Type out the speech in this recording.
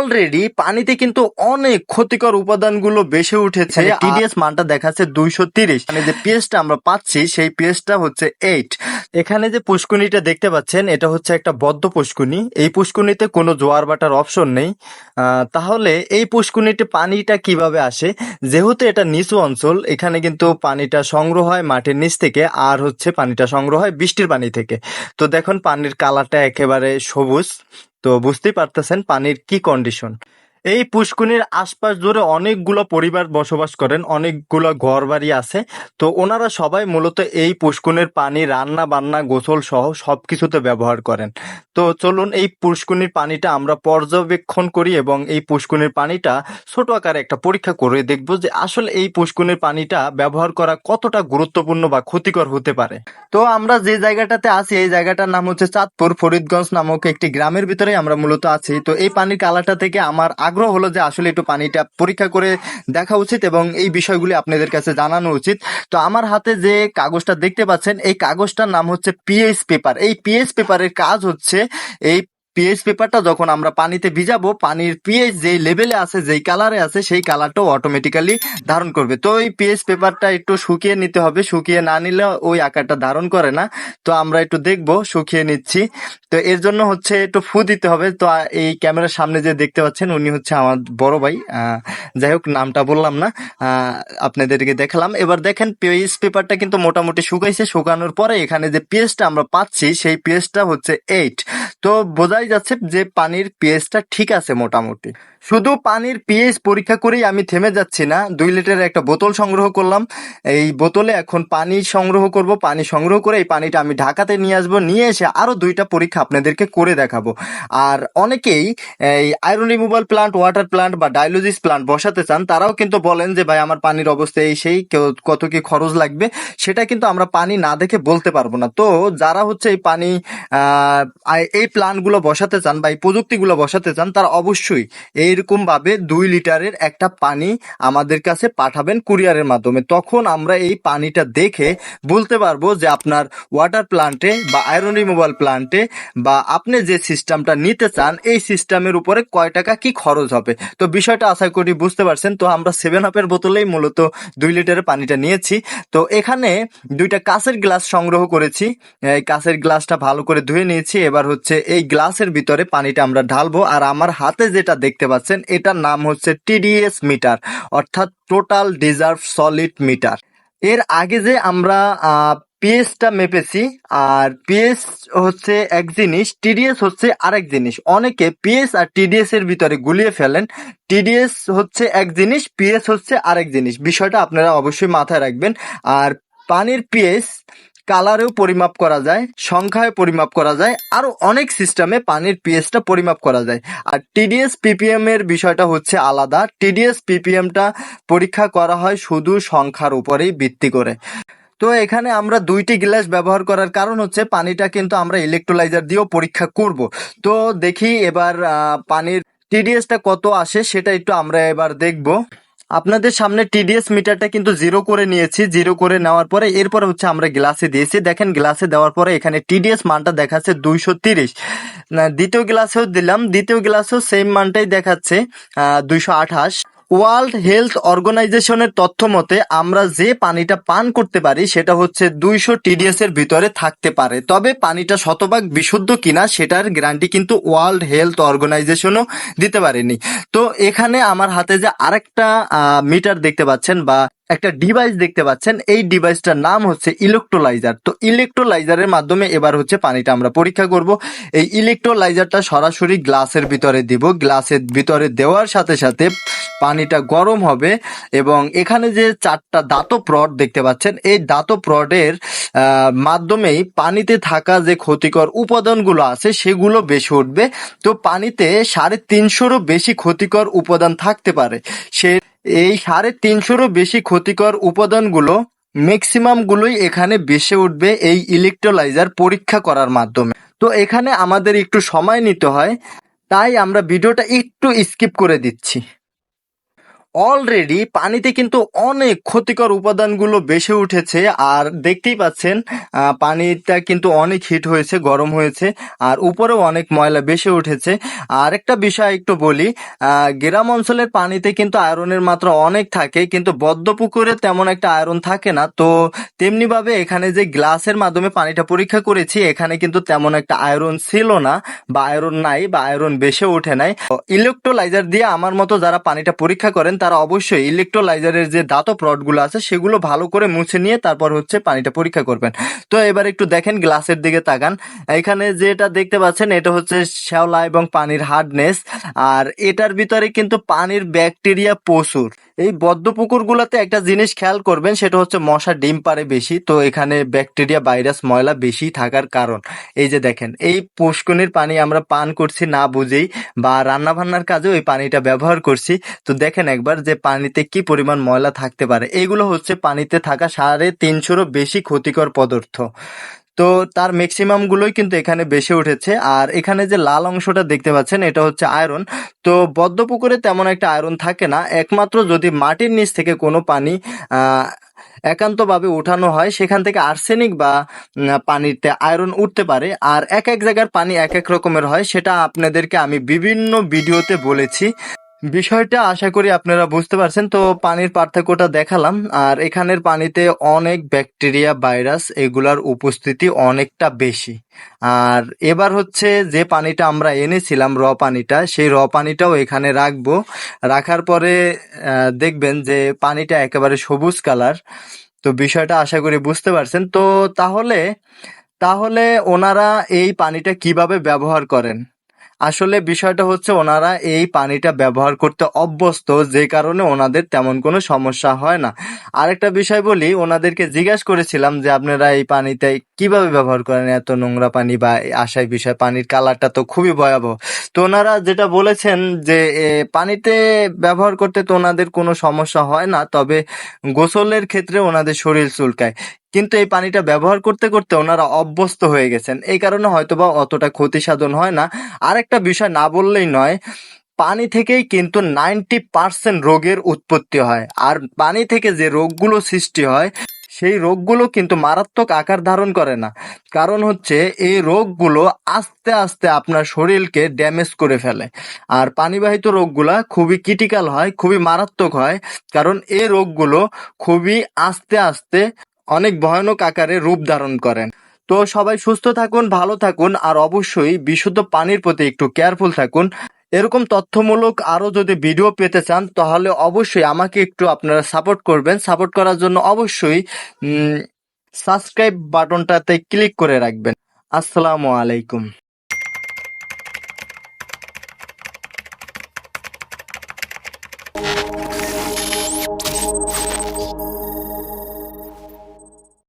Already পানিতে কিন্তু অনেক ক্ষতিকর উপাদানগুলো বেশি উঠেছে। টিডিএস মানটা দেখাচ্ছে দুইশো তিরিশ। মানে যে পিএসটা আমরা পাচ্ছি সেই পিএসটা হচ্ছে এইট এখানে যে পুষ্কুনিটা দেখতে পাচ্ছেন এটা হচ্ছে একটা বদ্ধ পুষ্কুনি। এই পুষ্কুনিতে কোনো জোয়ার বাটার অপশন নেই। তাহলে এই পুষ্কুনিতে পানিটা কীভাবে আসে? যেহেতু এটা নিচু অঞ্চল এখানে কিন্তু পানিটা সংগ্রহ হয় মাটির নিচ থেকে আর হচ্ছে পানিটা সংগ্রহ হয় বৃষ্টির পানি থেকে। তো দেখুন পানির কালারটা একেবারে সবুজ। তো বুঝতেই পারতেছেন পানির কি কন্ডিশন এই পুষ্কুনির আশপাশ জুড়ে অনেকগুলো পরিবার বসবাস করেন, অনেকগুলো ঘর বাড়ি আছে। তো ওনারা সবাই মূলত এই পুষ্কুনির পানি রান্না, বান্না, গোসল সহ সবকিছুতে ব্যবহার করেন। তো চলুন এই পুষ্কুনির পানিটা আমরা পর্যবেক্ষণ করি এবং এই পুষ্কুনির পানিটা ছোট আকারে একটা পরীক্ষা করে দেখব যে আসলে এই পুষ্কুনির পানিটা ব্যবহার করা কতটা গুরুত্বপূর্ণ বা ক্ষতিকর হতে পারে। তো আমরা যে জায়গাটাতে আছি, এই জায়গাটার নাম হচ্ছে চাঁদপুর, ফরিদগঞ্জ নামক একটি গ্রামের ভিতরে আমরা মূলত আছি। তো এই পানির কালারটা থেকে আমার আগ্রহ হলো যে আসলে একটু পানিটা পরীক্ষা করে দেখা উচিত এবং এই বিষয়গুলি আপনাদের কাছে জানানো উচিত। তো আমার হাতে যে কাগজটা দেখতে পাচ্ছেন, এই কাগজটার নাম হচ্ছে পিএইচ পেপার। এই পিএইচ পেপারের কাজ হচ্ছে এই পিএইচ পেপারটা যখন আমরা পানিতে ভিজাবো, পানির পিএইচ যেই লেভেলে আছে, যেই কালারে আছে, সেই কালারটাও অটোমেটিক্যালি ধারণ করবে। তো এই পিএইচ পেপারটা একটু শুকিয়ে নিতে হবে। শুকিয়ে না নিলে ওই আকারটা ধারণ করে না। তো আমরা একটু দেখব, শুকিয়ে নিচ্ছি। তো এর জন্য হচ্ছে একটু ফু দিতে হবে। তো এই ক্যামেরার সামনে যে দেখতে পাচ্ছেন, উনি হচ্ছে আমার বড় ভাই। যাই হোক, নামটা বললাম না। আপনাদেরকে দেখালাম। এবার দেখেন পিএইচ পেপারটা কিন্তু মোটামুটি শুকাইছে। শুকানোর পরে এখানে যে পিএইচটা আমরা পাচ্ছি, সেই পিএইচটা হচ্ছে এইট তো বোঝাই যাচ্ছে যে পানির পিএইচটা ঠিক আছে মোটামুটি। শুধু পানির পিএইচ পরীক্ষা করেই আমি থেমে যাচ্ছি না। দুই লিটারের একটা বোতল সংগ্রহ করলাম। এই বোতলে এখন পানি সংগ্রহ করব, পানি সংগ্রহ করে এই পানিটা আমি ঢাকাতে নিয়ে আসব। নিয়ে এসে আরও দুইটা পরীক্ষা আপনাদেরকে করে দেখাবো। আর অনেকেই এই iron removal plant water plant বা ডায়ালিসিস প্লান্ট বসাতে চান, তারাও কিন্তু বলেন যে, ভাই, আমার পানির অবস্থা এই সেই কত কি খরচ লাগবে? সেটা কিন্তু আমরা পানি না দেখে বলতে পারব না। তো যারা হচ্ছে এই পানি এই প্ল্যান্টগুলো বসাতে চান বা এই প্রযুক্তিগুলো বসাতে চান, তারা অবশ্যই এইরকম ভাবে দুই লিটারের একটা পানি আমাদের কাছে পাঠাবেন কুরিয়ারের মাধ্যমে। তখন আমরা এই পানিটা দেখে বলতে পারব যে আপনার ওয়াটার প্লান্টে বা আয়রন রিমুভাল প্লান্টে বা আপনি যে সিস্টেমটা নিতে চান, এই সিস্টেমের উপরে কয় টাকা কি খরচ হবে? তো বিষয়টা আশা করি বুঝতে পারছেন। তো আমরা সেভেন আপের বোতলেই মূলত দুই লিটারের পানিটা নিয়েছি। তো এখানে দুইটা কাঁচের গ্লাস সংগ্রহ করেছি। এই কাঁচের গ্লাসটা ভালো করে ধুয়ে নিয়েছি। এবার হচ্ছে এই গ্লাসের ভিতরে পানিটা আমরা ঢালবো আর আমার হাতে যেটা দেখতে পাচ্ছেন, এটার নাম হচ্ছে টিডিএস মিটার, অর্থাৎ টোটাল ডিজার্ভ সলিড মিটার। এর আগে যে আমরা পিএসটা মেপেছি, আর পিএস হচ্ছে এক জিনিস, টিডিএস হচ্ছে আরেক জিনিস। অনেকে পিএস আর টিডিএস এর ভিতরে গুলিয়ে ফেলেন, টিডিএস হচ্ছে এক জিনিস, পিএস হচ্ছে আরেক জিনিস। বিষয়টা আপনারা অবশ্যই মাথায় রাখবেন। আর পানির পিএস কালারেও পরিমাপ করা যায় সংখ্যায় পরিমাপ করা যায়, আরও অনেক সিস্টেমে পানির পিএসটা পরিমাপ করা যায়। আর টিডিএস পিপিএম এর বিষয়টা হচ্ছে আলাদা। টিডিএস পিপিএমটা পরীক্ষা করা হয় শুধু সংখ্যার উপরেই ভিত্তি করে। তো এখানে আমরা দুইটি গ্লাস ব্যবহার করার কারণ হচ্ছে পানিটা কিন্তু আমরা ইলেকট্রোলাইজার দিয়েও পরীক্ষা করব। তো দেখি এবার পানির টিডিএসটা কত আসে সেটা একটু আমরা এবার দেখব। আপনাদের সামনে টিডিএস মিটারটা কিন্তু জিরো করে নিয়েছি জিরো করে নেওয়ার পরে এরপরে হচ্ছে আমরা গ্লাসে দিয়েছি। দেখেন গ্লাসে দেওয়ার পরে এখানে টিডিএস মানটা দেখাচ্ছে দুইশো তিরিশ। দ্বিতীয় গ্লাসেও দিলাম, দ্বিতীয় গ্লাসেও সেম মানটাই দেখাচ্ছে দুইশো আঠাশ। ওয়ার্ল্ড হেলথ অর্গানাইজেশনের তথ্য মতে, আমরা যে পানিটা পান করতে পারি, সেটা হচ্ছে দুইশো টিডিএস এর ভিতরে থাকতে পারে। তবে পানিটা শতভাগ বিশুদ্ধ কিনা, সেটার গ্যারান্টি কিন্তু ওয়ার্ল্ড হেলথ অর্গানাইজেশনও দিতে পারেনি। তো এখানে আমার হাতে যে আরেকটা মিটার দেখতে পাচ্ছেন বা একটা ডিভাইস দেখতে পাচ্ছেন। এই ডিভাইসটার নাম হচ্ছে ইলেকট্রোলাইজার তো ইলেকট্রোলাইজারের মাধ্যমে এবার হচ্ছে পানিটা আমরা পরীক্ষা করব। এই ইলেকট্রোলাইজারটা সরাসরি গ্লাসের ভিতরে দিব। গ্লাসের ভিতরে দেওয়ার সাথে সাথে পানিটা গরম হবে এবং এখানে যে চারটা দাতব রড দেখতে পাচ্ছেন এই দাতব রডের আহ, মাধ্যমেই পানিতে থাকা যে ক্ষতিকর উপাদানগুলো আছে সেগুলো বেশি উঠবে। তো পানিতে সাড়ে তিনশোরও বেশি ক্ষতিকর উপাদান থাকতে পারে। সে এই সাড়ে তিনশোরও বেশি ক্ষতিকর উপাদানগুলো ম্যাক্সিমামগুলোই এখানে বেশি উঠবে এই ইলেকট্রোলাইজার পরীক্ষা করার মাধ্যমে। তো এখানে আমাদের একটু সময় নিতে হয়, তাই আমরা ভিডিওটা একটু স্কিপ করে দিচ্ছি। অলরেডি পানিতে কিন্তু অনেক ক্ষতিকর উপাদানগুলো বেশি উঠেছে আর দেখতেই পাচ্ছেন পানিটা কিন্তু অনেক হিট হয়েছে, গরম হয়েছে আর উপরেও অনেক ময়লা বেশি উঠেছে। আর একটা বিষয় একটু বলি গ্রাম অঞ্চলের পানিতে কিন্তু আয়রনের মাত্রা অনেক থাকে কিন্তু বদ্ধ পুকুরে তেমন একটা আয়রন থাকে না। তো তেমনিভাবে এখানে যে গ্লাসের মাধ্যমে পানিটা পরীক্ষা করেছি, এখানে কিন্তু তেমন একটা আয়রন ছিল না বা আয়রন নাই বা আয়রন বেশি ওঠে নাই। ইলেকট্রোলাইজার দিয়ে আমার মতো যারা পানিটা পরীক্ষা করেন তারা অবশ্যই ইলেকট্রোলাইজারের যে দাতব রডগুলো আছে, সেগুলো ভালো করে মুছে নিয়ে তারপর হচ্ছে পানিটা পরীক্ষা করবেন। তো এবার একটু দেখেন গ্লাসের দিকে তাকান। এখানে যেটা দেখতে পাচ্ছেন, এটা হচ্ছে শ্যাওলা এবং পানির হার্ডনেস আর এটার ভিতরে কিন্তু পানির ব্যাকটেরিয়া প্রচুর। এই বদ্ধ পুকুরগুলোতে একটা জিনিস খেয়াল করবেন, সেটা হচ্ছে মশা ডিম পারে বেশি, তো এখানে ব্যাকটেরিয়া, ভাইরাস, ময়লা বেশি থাকার কারণ। এই যে দেখেন, এই পুষ্কনির পানি আমরা পান করছি না বুঝেই, বা রান্না বান্নার কাজেও এই পানিটা ব্যবহার করছি। তো দেখেন একবার যে পানিতে কি পরিমাণ ময়লা থাকতে পারে। এগুলো হচ্ছে পানিতে থাকা সাড়ে তিনশোরও বেশি ক্ষতিকর পদার্থ। তো তার ম্যাক্সিমাম গুলোই কিন্তু এখানে বেশি উঠেছে। আর এখানে যে লাল অংশটা দেখতে পাচ্ছেন, এটা হচ্ছে আয়রন তো বদ্ধ পুকুরে তেমন একটা আয়রন থাকে না। একমাত্র যদি মাটির নিচ থেকে কোনো পানি একান্তভাবে উঠানো হয়, সেখান থেকে আর্সেনিক বা পানিতে আয়রন উঠতে পারে। আর এক এক জায়গার পানি এক এক রকমের হয়, সেটা আপনাদেরকে আমি বিভিন্ন ভিডিওতে বলেছি। বিষয়টা আশা করি আপনারা বুঝতে পারছেন। তো পানির পার্থক্যটা দেখালাম। আর এখানের পানিতে অনেক ব্যাকটেরিয়া, ভাইরাস এগুলার উপস্থিতি অনেকটা বেশি। আর এবার হচ্ছে যে পানিটা আমরা এনেছিলাম, র পানিটা, সেই র পানিটাও এখানে রাখব। রাখার পরে দেখবেন যে পানিটা একেবারে সবুজ কালার। তো বিষয়টা আশা করি বুঝতে পারছেন। তো তাহলে তাহলে ওনারা এই পানিটা কীভাবে ব্যবহার করেন? আসলে বিষয়টা হচ্ছে ওনারা এই পানিটা ব্যবহার করতে অভ্যস্ত, যে কারণে ওনাদের তেমন কোনো সমস্যা হয় না। আরেকটা বিষয় বলি, ওনাদেরকে জিজ্ঞাসা করেছিলাম যে আপনারা এই পানিতে কীভাবে ব্যবহার করেন, এত নোংরা পানি বা আশায় বিষয়, পানির কালারটা তো খুবই ভয়াবহ। তো ওনারা যেটা বলেছেন যে পানিতে ব্যবহার করতে তো ওনাদের কোনো সমস্যা হয় না, তবে গোসলের ক্ষেত্রে ওনাদের শরীর চুলকায়। কিন্তু এই পানিটা ব্যবহার করতে করতে ওনারা অভ্যস্ত হয়ে গেছেন। এই কারণে হয়তোবা অতটা ক্ষতি সাধন হয় না। আরেকটা বিষয় না বললেই নয়, পানি থেকেই কিন্তু নাইনটি পার্সেন্ট রোগের উৎপত্তি হয়। আর পানি থেকে যে রোগগুলো সৃষ্টি হয়, সেই রোগগুলো কিন্তু মারাত্মক আকার ধারণ করে না। কারণ হচ্ছে, এই রোগগুলো আস্তে আস্তে আপনার শরীরকে ড্যামেজ করে ফেলে। আর পানিবাহিত রোগগুলা খুবই ক্রিটিক্যাল হয়, খুবই মারাত্মক হয়। কারণ এই রোগগুলো খুবই আস্তে আস্তে অনেক ভয়ানক আকারে রূপ ধারণ করেন। তো সবাই সুস্থ থাকুন, ভালো থাকুন, আর অবশ্যই বিশুদ্ধ পানির প্রতি একটু কেয়ারফুল থাকুন। এরকম তথ্যমূলক আরও যদি ভিডিও পেতে চান, তাহলে অবশ্যই আমাকে একটু আপনারা সাপোর্ট করবেন। সাপোর্ট করার জন্য অবশ্যই সাবস্ক্রাইব বাটনটাতে ক্লিক করে রাখবেন। আসসালামু আলাইকুম।